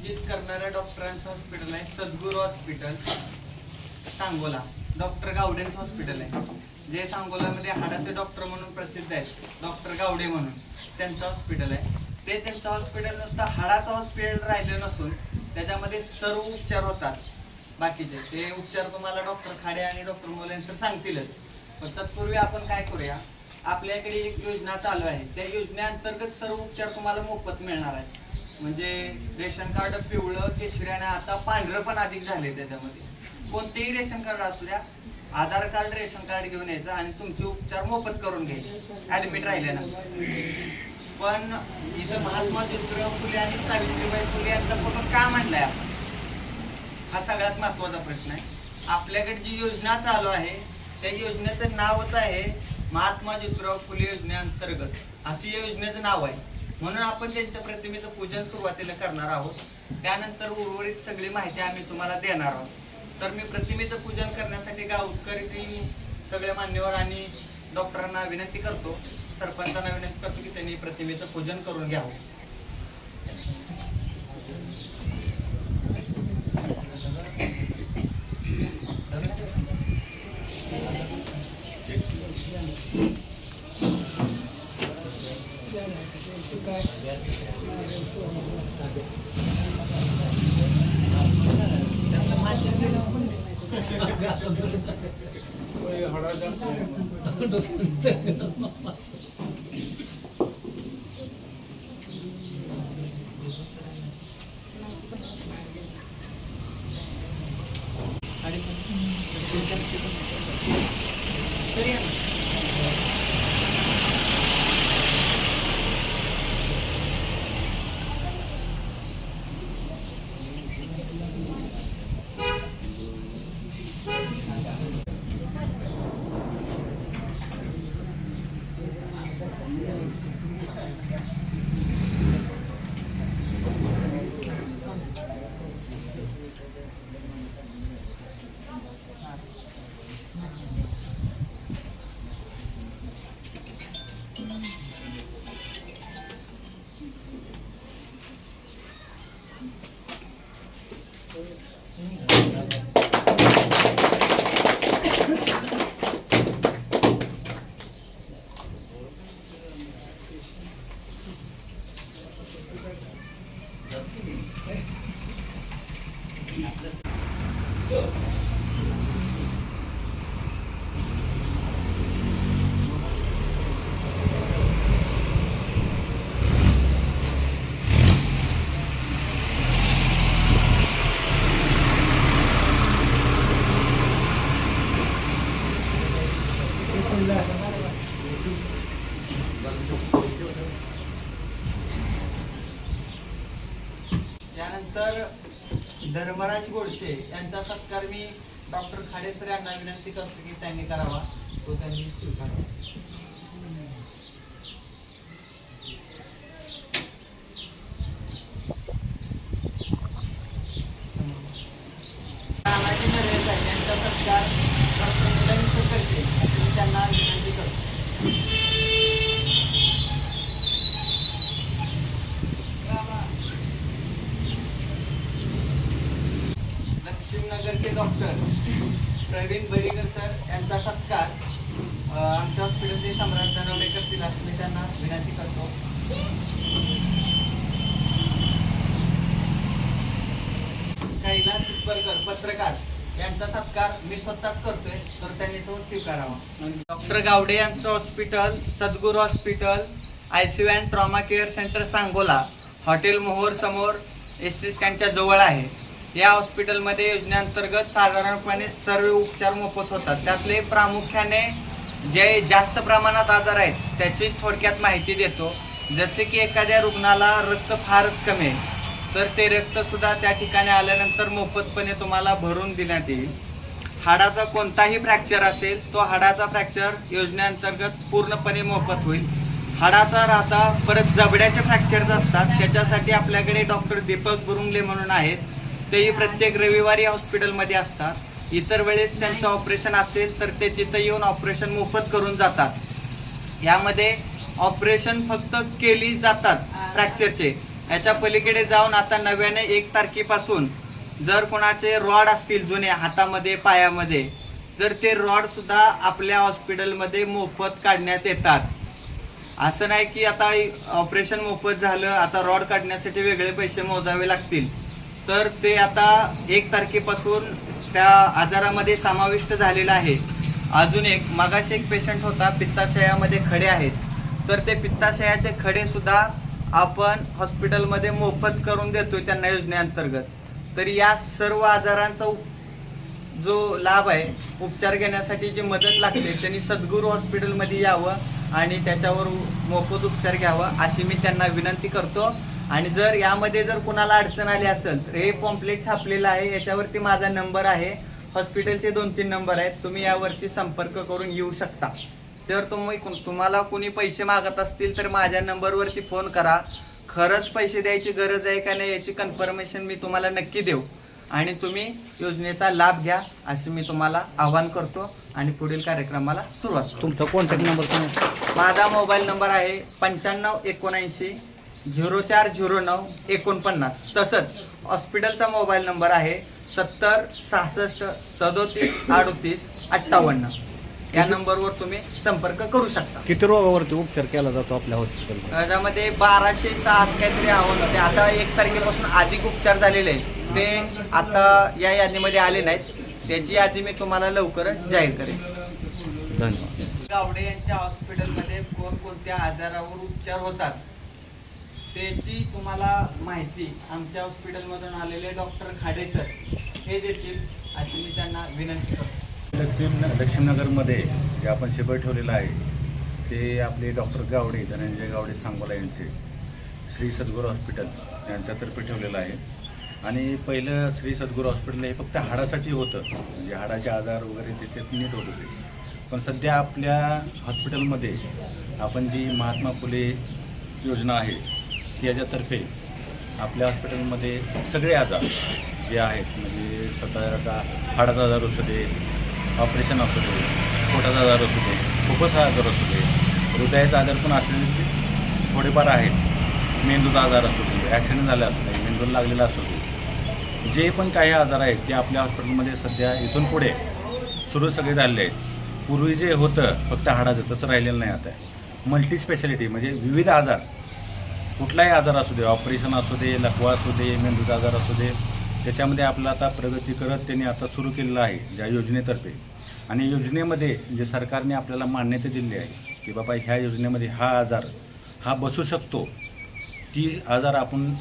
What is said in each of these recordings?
आयोजित करणाऱ्या डॉक्टरांचं हॉस्पिटल आहे सद्गुरू हॉस्पिटल सांगोला. डॉक्टर गावडेंचं हॉस्पिटल आहे. जे सांगोलामध्ये हाडाचे डॉक्टर म्हणून प्रसिद्ध आहेत डॉक्टर गावडे म्हणून त्यांचं हॉस्पिटल आहे. ते त्यांचं हॉस्पिटल नुसतं हाडाचं हॉस्पिटल राहिलं नसून त्याच्यामध्ये सर्व उपचार होतात. बाकीचे ते उपचार तुम्हाला डॉक्टर खाडे आणि डॉक्टर मोलेंसर सांगतीलच. पण तत्पूर्वी आपण काय करूया? आपल्याकडे एक योजना चालू आहे. त्या योजनेअंतर्गत सर्व उपचार तुम्हाला मोफत मिळणार आहेत. म्हणजे रेशन कार्ड पिवळं केशरी आणि आता पांढरं पण अधिक झाले त्याच्यामध्ये. कोणतेही रेशन कार्ड असू द्या आधार कार्ड रेशन कार्ड घेऊन यायचं आणि तुमचे उपचार मोफत करून घ्यायचे. ऍडमिट राहिल्यानंतर पण इथं महात्मा ज्योतिराव फुले आणि सावित्रीबाई फुले यांचा फोटो का म्हणलाय आपण? हा सगळ्यात महत्त्वाचा प्रश्न आहे. आपल्याकडे जी योजना चालू आहे त्या योजनेचं नावच आहे महात्मा ज्योतिराव फुले योजनेअंतर्गत. अशी या योजनेचं नाव आहे. म्हणून आपण त्यांच्या प्रतिमेचं पूजन सुरुवातीला करणार आहोत. त्यानंतर उर्वरित सगळी माहिती आम्ही तुम्हाला देणार आहोत. तर मी प्रतिमेचं पूजन करण्यासाठी गावकरी टीम मान्यवर आणि डॉक्टरांना विनंती करतो सरपंचांना विनंती करतो की त्यांनी प्रतिमेचं पूजन करून घ्यावं. तरी या ना. त्यानंतर धर्मराज गोडसे यांचा सत्कार मी डॉक्टर खाडेसर यांना विनंती करतो की त्यांनी करावा. तो त्यांनी स्वीकारावा. तानाजी नरेश आहे सत्कार डॉक्टर मी त्यांना विनंती करतो लक्ष्मीनगरचे डॉक्टर प्रवीण बळीकर सर यांचा सत्कार आमच्या हॉस्पिटलचे सम्राट धनवडे करतील असं मी त्यांना विनंती करतो. कैलास सुपरकर पत्रकार यांचा सत्कार मी स्वतःच करतोय तर त्यांनी तो स्वीकारावा. डॉक्टर गावडे यांचं hospital Sadguru hospital I C and trauma care centre Sangola hotel Mohor समोर एस टी स्टँडच्या जवळ आहे. या हॉस्पिटलमध्ये योजनेअंतर्गत साधारणपणे सर्व उपचार मोफत होतात. त्यातले प्रामुख्याने जे जास्त प्रमाणात आजार आहेत त्याची थोडक्यात माहिती देतो. जसे की एखाद्या रुग्णाला रक्त फारच कमी आहे तर ते रक्तसुद्धा त्या ठिकाणी आल्यानंतर मोफतपणे तुम्हाला भरून देण्यात येईल. हाडाचा कोणताही फ्रॅक्चर असेल तो हाडाचा फ्रॅक्चर योजनेअंतर्गत पूर्णपणे मोफत होईल. हाडाचा राहता परत जबड्याचे फ्रॅक्चर्स असतात त्याच्यासाठी आपल्याकडे डॉक्टर दीपक बुरुंगले म्हणून आहेत. तेही प्रत्येक रविवारी हॉस्पिटलमध्ये असतात. इतर वेळेस त्यांचं ऑपरेशन असेल तर ते तिथं येऊन ऑपरेशन मोफत करून जातात. यामध्ये ऑपरेशन फक्त केली जातात फ्रॅक्चरचे. याच्या पलीकडे जाऊन आता नव्याने एक तारखेपासून जर कोणाचे रॉड असतील जुने हातामध्ये पायामध्ये तर ते रॉड सुद्धा आपल्या हॉस्पिटलमध्ये मोफत काढण्यात येतात. असं नाही की आता ऑपरेशन मोफत झालं आता रॉड काढण्यासाठी वेगळे पैसे मोजावे लागतील. तर ते आता एक तारखेपासून त्या आजारामध्ये समाविष्ट झालेला आहे. अजून एक मागाशी एक पेशंट होता पित्ताशयामध्ये खडे आहेत. तर ते पित्ताशयाचे खडेसुद्धा आपण हॉस्पिटलमध्ये मोफत करून देतोय त्यांना योजनेअंतर्गत. तर या सर्व आजारांचा उप- जो लाभ आहे उपचार घेण्यासाठी जी मदत लागते त्यांनी सद्गुरू हॉस्पिटलमध्ये यावं आणि त्याच्यावर मोफत उपचार घ्यावा अशी मी त्यांना विनंती करतो. आणि जर यामध्ये जर कुणाला अडचण आली असेल तर हे पॉम्पलेट छापलेलं आहे. याच्यावरती माझा नंबर आहे. हॉस्पिटलचे दोन तीन नंबर आहेत. तुम्ही यावरती संपर्क करून येऊ शकता. जर तुम्ही तुम्हाला कोणी पैसे मागत असतील तर माझ्या नंबरवरती फोन करा. खरंच पैसे द्यायची गरज आहे का नाही याची कन्फर्मेशन मी तुम्हाला नक्की देऊ. आणि तुम्ही योजनेचा लाभ घ्या असे मी तुम्हाला आवाहन करतो. आणि पुढील कार्यक्रमाला सुरुवात. तुमचा कॉन्टॅक्ट नंबर माझा मोबाईल नंबर आहे पंच्याण्णव एकोणऐंशी झिरो चार झिरो नऊ एकोणपन्नास. तसंच हॉस्पिटलचा मोबाईल नंबर आहे सत्तर सहासष्ट सदोतीस अडोतीस अठ्ठावन्न. या नंबरवर तुम्ही संपर्क करू शकता. किती रोगावरती उपचार केला जातो आपल्या हॉस्पिटलमध्ये त्यामध्ये बाराशे सहा असं काहीतरी आव्हान होते. आता एक तारखेपासून अधिक उपचार झालेले आहेत. ते आता या यादीमध्ये आले नाहीत. त्याची यादी मी तुम्हाला लवकरच जाहीर करेन. धन्यवाद. गावडे यांच्या हॉस्पिटलमध्ये कोणकोणत्या आजारावर उपचार होतात? त्याची तुम्हाला माहिती आमच्या हॉस्पिटलमधून आलेले डॉक्टर खाडे सर हे देतील अशी मी त्यांना विनंती करतो. लक्ष्मी लक्ष्मीनगरमध्ये जे आपण शिबिर ठेवलेलं आहे ते आपले डॉक्टर गावडे धनंजय गावडे सांगोला यांचे श्री सद्गुरू हॉस्पिटल यांच्यातर्फे ठेवलेलं आहे. आणि पहिलं श्री सद्गुरू हॉस्पिटल हे फक्त हाडासाठी होतं म्हणजे हाडाचे आजार वगैरे त्याच्यात नीट होत होते. पण सध्या आपल्या हॉस्पिटलमध्ये आपण जी महात्मा फुले योजना आहे त्याच्यातर्फे आपल्या हॉस्पिटलमध्ये सगळे आजार जे आहेत म्हणजे स्वतः आता हाडाचा आजार असू दे ऑपरेशन असू दे पोटाचा आजार असू दे खूपच आजार असू दे हृदयाचा आजार पण असलेले थोडेफार आहेत. मेंदूचा आजार असू दे ॲक्सिडेंट झाला असू दे मेंदूला लागलेला असू दे. जे पण काही आजार आहेत ते आपल्या हॉस्पिटलमध्ये सध्या इथून पुढे सुरू सगळे झालेले आहेत. पूर्वी जे होतं फक्त हाडाचं तसं राहिलेलं नाही आता. मल्टी स्पेशालिटी म्हणजे विविध आजार. कुठलाही आजार असू दे ऑपरेशन असू दे लकवा असू दे मेंदूचा आजार असू दे त्याच्यामध्ये आपलं आता प्रगती करत त्यांनी आता सुरू केलेलं आहे ज्या योजनेतर्फे. आणि योजनेमध्ये जे सरकारने आपल्याला मान्यता दिली आहे की बाबा ह्या योजनेमध्ये हा आजार हा बसू शकतो ती आजार आपण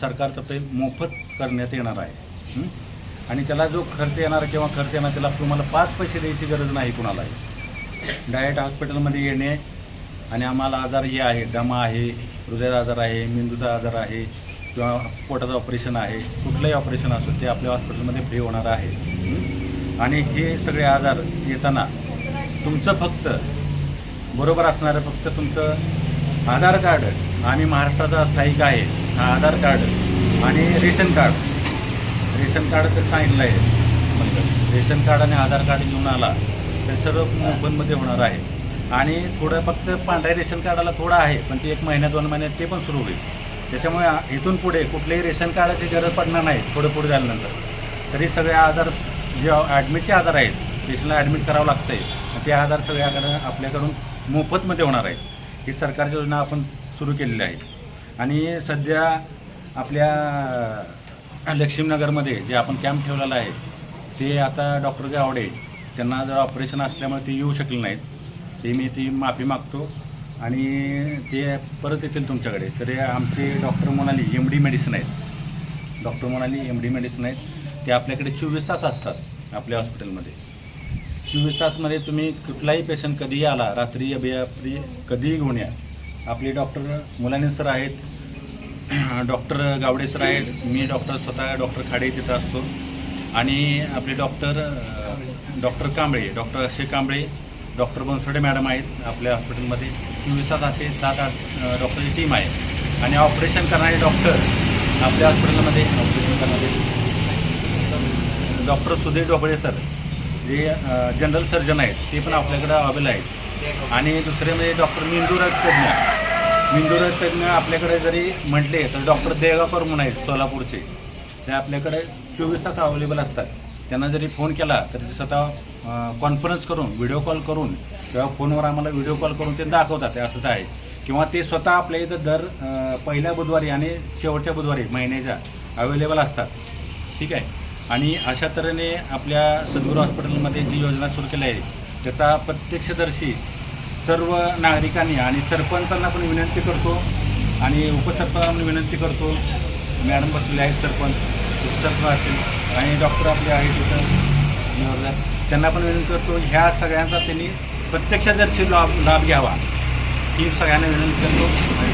सरकारतर्फे मोफत करण्यात येणार आहे. आणि त्याला जो खर्च येणार किंवा खर्च येणार त्याला तुम्हाला पाच पैसे द्यायची गरज नाही कुणालाही. डायरेक्ट हॉस्पिटलमध्ये येणे आणि आम्हाला आजार हे आहे दमा आहे हृदयाचा आजार आहे मेंदूचा आजार आहे किंवा पोटाचं ऑपरेशन आहे कुठलंही ऑपरेशन असो ते आपल्या हॉस्पिटलमध्ये फ्री होणार आहे. आणि हे सगळे आजार येताना तुमचं फक्त बरोबर असणारं फक्त तुमचं आधार कार्ड आणि महाराष्ट्राचा स्थायिक आहे हा आधार कार्ड आणि रेशन कार्ड. रेशन कार्ड तर सांगितलं आहे रेशन कार्ड आणि आधार कार्ड घेऊन आला तर सर्व मोफतमध्ये होणार आहे. आणि थोडं फक्त पांढऱ्या रेशन कार्डाला थोडं आहे पण ते एक महिन्या दोन महिन्यात ते पण सुरू होईल. त्याच्यामुळे इथून पुढे कुठल्याही रेशन कार्डाची गरज पडणार नाही थोडं पुढे झाल्यानंतर. तरी सगळे आजार जे ॲडमिटचे आजार आहेत पेशंटला ॲडमिट करावं लागतं आहे ते आजार सगळ्याकडं आपल्याकडून मोफतमध्ये होणार आहेत. ही सरकारची योजना आपण सुरू केलेली आहे. आणि सध्या आपल्या लक्ष्मीनगरमध्ये जे आपण कॅम्प ठेवलेला आहे ते आता डॉक्टर गावडे त्यांना जर ऑपरेशन असल्यामुळे ते येऊ शकले नाहीत. ते मी ती माफी मागतो आणि ते परत येतील तुमच्याकडे. तर आमचे डॉक्टर म्हणाली एम डी मेडिसिन आहेत. डॉक्टर म्हणाली एम डी मेडिसिन आहेत. ते आपल्याकडे चोवीस तास असतात आपल्या हॉस्पिटलमध्ये चोवीस तासमध्ये तुम्ही कुठलाही पेशंट कधीही आला रात्री अभियात्री कधीही घेऊन या. आपले डॉक्टर मुलानी सर आहेत डॉक्टर गावडे सर आहेत मी डॉक्टर स्वतः डॉक्टर खाडे तिथं असतो. आणि आपले doctor doctor Kamble doctor Akshay Kamble doctor Bansode madam आहेत आपल्या हॉस्पिटलमध्ये. चोवीस असे सात आठ डॉक्टरची टीम आहे. आणि ऑपरेशन करणारे डॉक्टर आपल्या हॉस्पिटलमध्ये ऑपरेशन करणारे डॉक्टर सुधीर ढोबळे सर जे जनरल सर्जन आहेत ते पण आपल्याकडे अवेलेबल आहेत. आणि दुसरे म्हणजे डॉक्टर मेंदूराज तज्ज्ञ मेंदुरोग तज्ज्ञ आपल्याकडे जरी म्हटले तर डॉक्टर देगावकर म्हणून आहेत सोलापूरचे. ते आपल्याकडे चोवीस तास अवेलेबल असतात. त्यांना जरी फोन केला तरी ते स्वतः कॉन्फरन्स करून व्हिडिओ कॉल करून किंवा फोनवर आम्हाला व्हिडिओ कॉल करून ते दाखवतात असंच आहे. किंवा ते स्वतः आपल्या इथं दर पहिल्या बुधवारी आणि शेवटच्या बुधवारी महिन्याच्या अवेलेबल असतात. ठीक आहे? आणि अशा तऱ्हेने आपल्या सद्गुरू हॉस्पिटलमध्ये जी योजना सुरू केली आहे त्याचा प्रत्यक्षदर्शी सर्व नागरिकांनी आणि सरपंचांना पण विनंती करतो आणि उपसरपंचांना पण विनंती करतो. मॅडम बसलेले आहेत सरपंच उपसरपंच असेल आणि डॉक्टर आपले आहेत तिथं त्यांना पण विनंती करतो ह्या सगळ्यांचा त्यांनी प्रत्यक्षदर्शी लाभ लाभ घ्यावा ही सगळ्यांना विनंती करतो. आणि